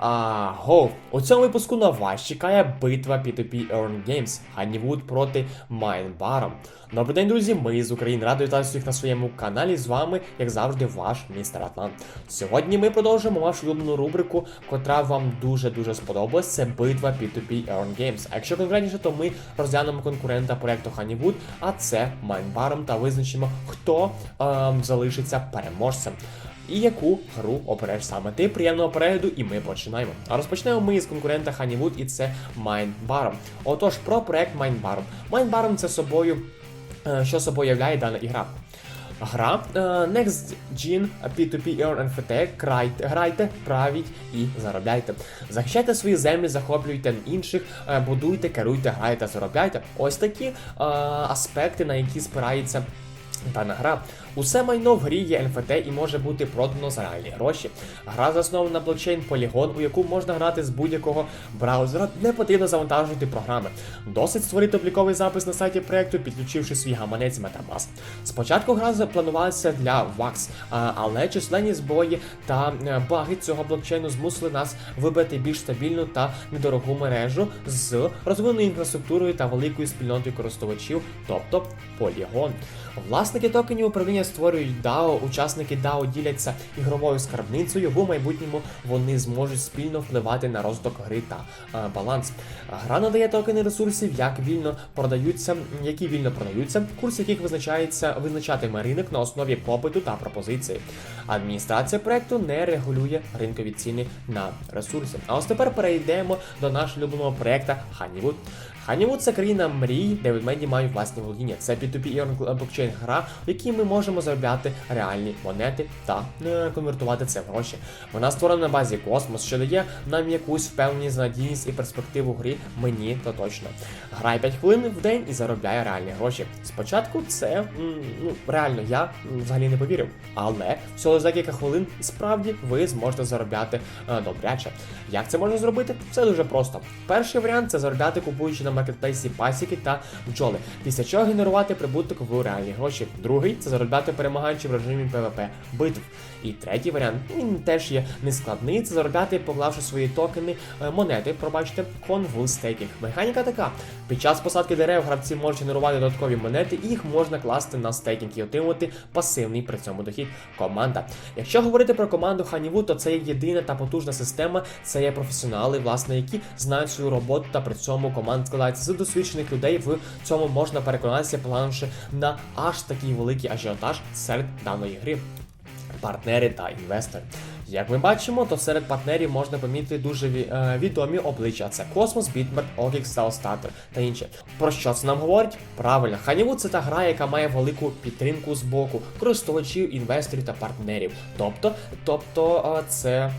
А, гов, у цьому випуску на вас чекає битва P2P Earn Games Honeywood проти Майнбаром. Добрий день, друзі! Ми з України радий вітати всіх на своєму каналі. З вами, як завжди, ваш містер Атлант. Сьогодні ми продовжимо вашу улюблену рубрику, котра вам дуже-дуже сподобалась. Це битва P2P Earn Games. А якщо конкретніше, то ми розглянемо конкурента проекту Honeywood, а це Майнбаром, та визначимо, хто ем, залишиться переможцем. І яку гру обереш саме ти? Приємного перегляду, і ми починаємо. А розпочнемо ми з конкурента Honeywood, і це Mindbarm. Отож, про проект Mindbarm. Mindbarm це собою, е, що собою являє дана ігра. Гра е, Next Gen P2P Earn NFT, крайте, грайте, правіть і заробляйте. Захищайте свої землі, захоплюйте інших, е, будуйте, керуйте, грайте, заробляйте. Ось такі аспекти, на які спирається Дана гра. Усе майно в грі є NFT і може бути продано за реальні гроші. Гра заснована на блокчейн Polygon, у яку можна грати з будь-якого браузера, не потрібно завантажувати програми. Досить створити обліковий запис на сайті проекту, підключивши свій гаманець MetaMask. Спочатку гра запланувалася для VAX, але численні збої та е, баги цього блокчейну змусили нас вибрати більш стабільну та недорогу мережу з розвиненою інфраструктурою та великою спільнотою користувачів, тобто Polygon. Власники токенів управління створюють DAO, учасники DAO діляться ігровою скарбницею. В майбутньому вони зможуть спільно впливати на розвиток гри та е, баланс. Гра надає токени ресурсів, як вільно продаються, які вільно продаються, курс яких визначається визначатиме ринок на основі попиту та пропозиції. Адміністрація проекту не регулює ринкові ціни на ресурси. А ось тепер перейдемо до нашого улюбленого проекту Honeywood. Honeywood – це країна мрій, де ведмеді мають власні володіння. Це P2P блокчейн гра, в якій ми можемо заробляти реальні монети та е, конвертувати це в гроші. Вона створена на базі космос, що дає нам якусь впевненість, надійність і перспективу грі. Мені то точно. Грай 5 хвилин в день і заробляє реальні гроші. Спочатку це ну реально я взагалі не повірив. Але всього за кілька хвилин справді ви зможете заробляти е, добряче. Як це можна зробити? Це дуже просто. Перший варіант це заробляти, купуючи на маркетплейсі пасіки та бджоли, після чого генерувати прибуток в реальні гроші. Другий це заробляти перемагаючи в режимі PvP битв. І третій варіант він теж є нескладний. Це заробляти, поклавши свої токени е, монети, пробачте, конвул стейкінг. Механіка така: під час посадки дерев гравці можуть генерувати додаткові монети, і їх можна класти на стейкінг і отримувати пасивний при цьому дохід. Команда. Якщо говорити про команду Honeywood, то це є єдина та потужна система. Це є професіонали, власне, які знають свою роботу, та при цьому команда складається з досвідчених людей. В цьому можна переконатися, поглянувши на аж такий великий ажіотаж серед даної гри. Партнери та інвестори. Як ми бачимо, то серед партнерів можна помітити дуже е, відомі обличчя: це Космос, Бітмерт, Окік, Стаустатер та інші. Про що це нам говорить? Правильно, Honeywood – це та гра, яка має велику підтримку з боку користувачів, інвесторів та партнерів. Тобто, тобто е, це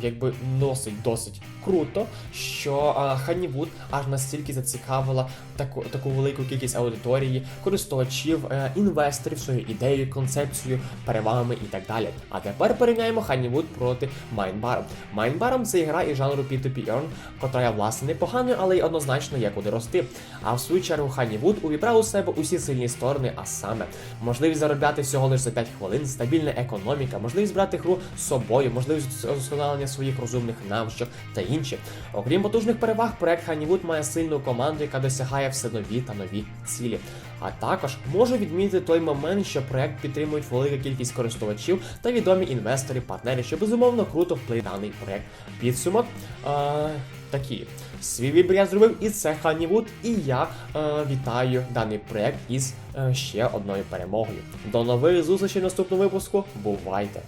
якби досить досить круто, що е, Honeywood аж настільки зацікавила таку таку велику кількість аудиторії, користувачів, інвесторів своєю ідеєю, концепцією, перевагами і так далі. А тепер порівняємо Honeywood проти Mindbar. Mindbar – це гра із жанру P2P Earn, котра є власне непоганою, але й однозначно є куди рости. А в свою чергу Honeywood увібрав у себе усі сильні сторони, а саме можливість заробляти всього лише за 5 хвилин, стабільна економіка, можливість брати гру з собою, можливість удосконалення своїх розумних навичок та інші. Окрім потужних переваг, проект Honeywood має сильну команду, яка досягає все нові та нові цілі. А також можу відмітити той момент, що проект підтримують велика кількість користувачів та відомі інвестори, партнери, що безумовно круто вплив даний проект. Підсумок е, такий. Свій вибір я зробив і це Honeywood, і я е, вітаю даний проект із е, ще одною перемогою. До нових зустрічей в наступному випуску. Бувайте!